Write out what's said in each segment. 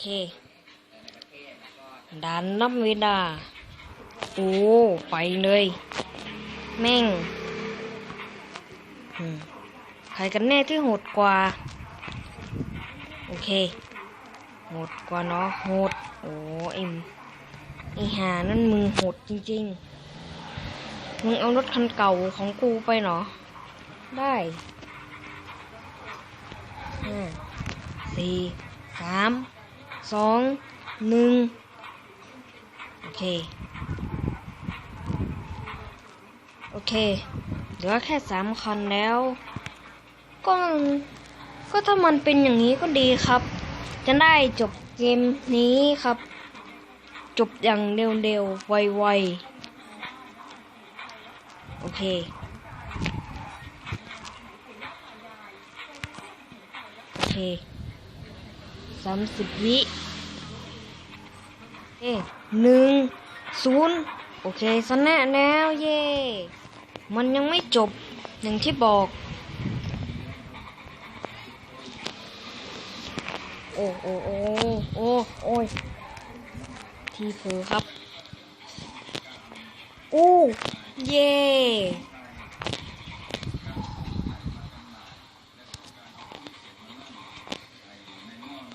เคด่านนับเวลาโอ้ ไปเลย แม่งใครกันแน่ที่โหดกว่า โอเคโหดกว่าเนาะโหด โอ้เอ็มไอหานั่นมึงโหดจริง ๆ มึงเอารถคันเก่าของกูไปเนาะได้ห้าสี่สาม สองหนึ่งโอเค โอเค เหลือแค่สามคันแล้ว ก็ ก็ถ้ามันเป็นอย่างนี้ก็ดีครับ จะได้จบเกมนี้ครับ จบอย่างเร็วๆ ไวๆ โอเคโอเค สามสิบวิเอ้หนึ่งศูนย์โอเคสนะแล้วเย่มันยังไม่จบอย่างที่บอก โอ้โอ้โอ้โอ้โอ้ยทีเผลอครับ โอ้ เย่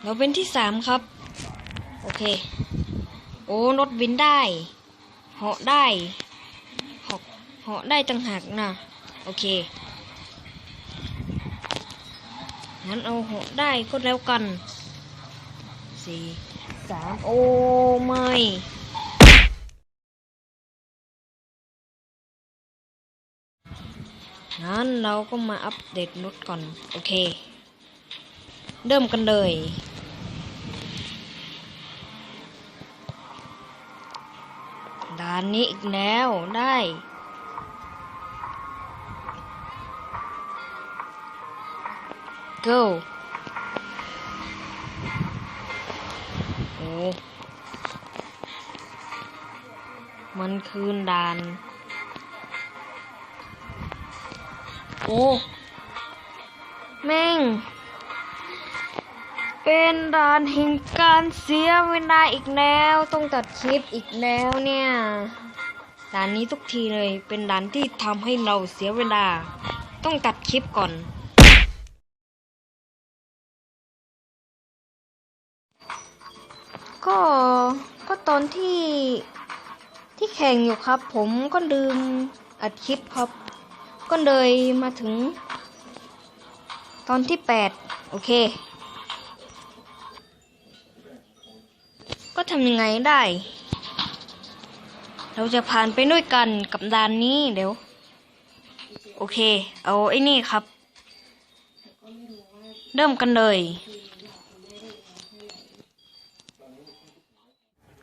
เราเป็นที่สามครับ โอเค โอ้รถบินได้เหาะได้เหาะเหาะได้ต่างหากนะโอเคงั้นเอาเหาะได้ก็แล้วกันสี่สามโอ้ไม่งั้นเราก็มาอัปเดตรถก่อน โอเค เริ่มกันเลยด่านนี้อีกแล้วได้ go โอ้มันคืนด่าน โอ้ แม่ง เป็นด่านแห่งการเสียเวลาอีกแล้ว ต้องตัดคลิปอีกแล้วเนี่ย ด่านนี้ทุกทีเลย เป็นด่านที่ทำให้เราเสียเวลา ต้องตัดคลิปก่อน ก็ ก็ตอนที่ ที่แข่งอยู่ครับ ผมก็ลืมอัดคลิปครับ ก็เลยมาถึง ตอนที่แปดโอเค ก็ทำยังไงได้ เราจะผ่านไปด้วยกันกับด่านนี้เดี๋ยว โอเค เอาไอ้นี่ครับ เริ่มกันเลย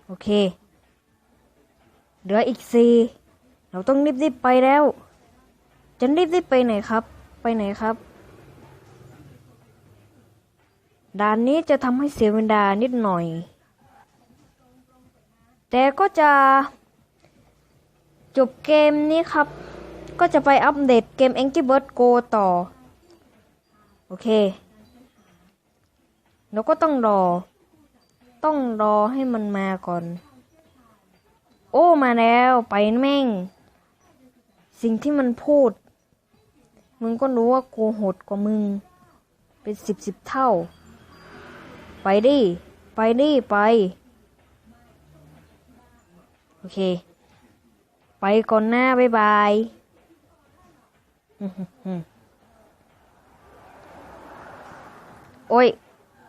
โอเค เหลืออีกสี่เราต้องรีบๆไปแล้ว จะรีบๆไปไหนครับ ไปไหนครับด่านนี้จะทำให้เสียเวลานิดหน่อย แต่ก็จะจบเกมนี้ครับ ก็จะไปอัปเดตเกม Angry Birds Go ต่อ โอเค แล้วก็ต้องรอ ต้องรอให้มันมาก่อน โอ้มาแล้วไปแม่ง สิ่งที่มันพูด มึงก็รู้ว่ากูโหดกว่ามึง เป็นสิบสิบเท่า ไปดิ ไปดิ ไป เค ไปก่อนหน้าบ๊ายบายอื้อหือหือโอ้ย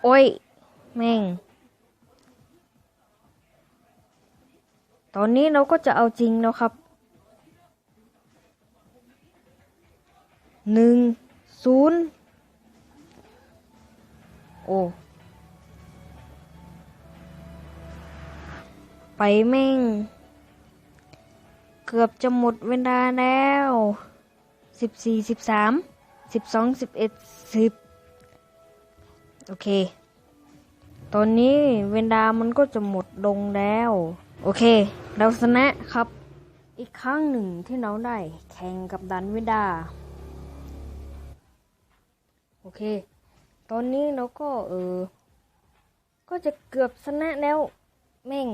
โอ้ย แม่ง ตอนนี้เราก็จะเอาจริงแล้วครับ หนึ่ง ศูนย์ โอ้ ไปแม่ง เกือบจะหมดเวลาแล้วสิบสี่สิบสามสิบสองสิบเอ็ดสิบโอเค ตอนนี้เวลามันก็จะหมดลงแล้ว โอเค เราชนะครับ อีกครั้งหนึ่งที่เราได้แข่งกับดันเวดา โอเค ตอนนี้เราก็เออ ก็จะเกือบชนะแล้ว แม่ง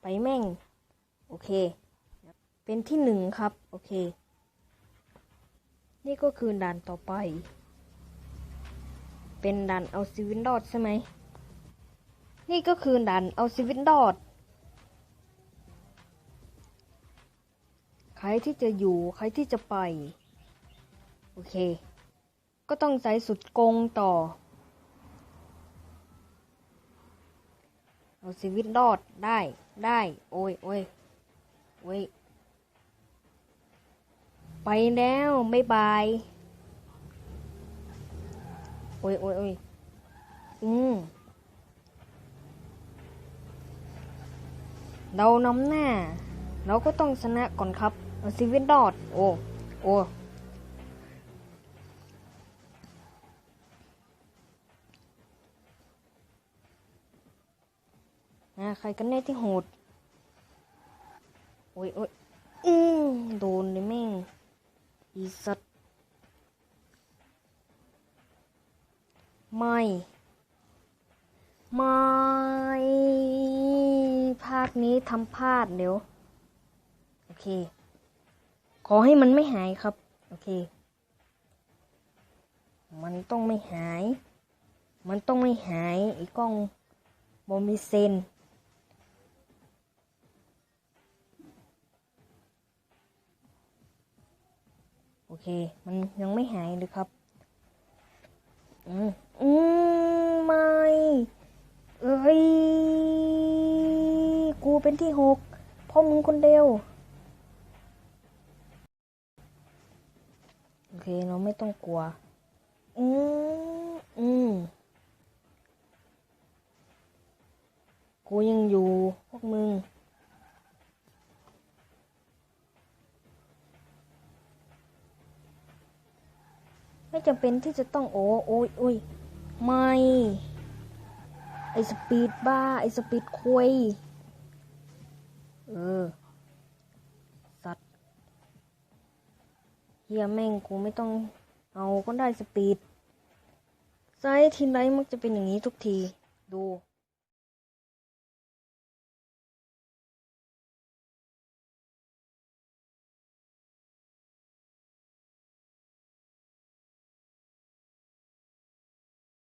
ไปแม่ง โอเค เป็นที่หนึ่งครับ โอเค นี่ก็คือด่านต่อไป เป็นด่านเอาชีวิตรอดใช่ไหม นี่ก็คือด่านเอาชีวิตรอด ใครที่จะอยู่ใครที่จะไป โอเค ก็ต้องใช้สุดโกงต่อ เอาชีวิตรอดได้ได้ โอ้ยโอ้ยโอ้ย ไปแล้วไม่บาย โอ้ยโอ้ยโอ้ยอืมเรานำหน้า เราก็ต้องชนะก่อนครับเอาชีวิตรอด โอ้ โอ้ใครกันแน่ที่โหด โอ้ยโอ้ยอืมโดนเลยแม่ง อีสัตว์ไม่ ไม่ ภาคนี้ทำพลาดเดี๋ยว โอเค ขอให้มันไม่หายครับ โอเค มันต้องไม่หาย มันต้องไม่หายไอ้กล้องบอมีเซน เค มันยังไม่หายเลยครับ อืมอืมไม่ เอ้ย กูเป็นที่หกเพ่อมึงคนเดียว โอเค เราไม่ต้องกลัว อืมอืมกูยังอยู่พวกมึง ไม่จำเป็นที่จะต้องโอ้โอ้ยโอ้ยไม่ ไอสปีดบ้า ไอสปีดคุย เออ สัตว์เฮียแม่งกูไม่ต้องเอาก็ได้สปีดไซส์ทีไรมักจะเป็นอย่างนี้ทุกที ดู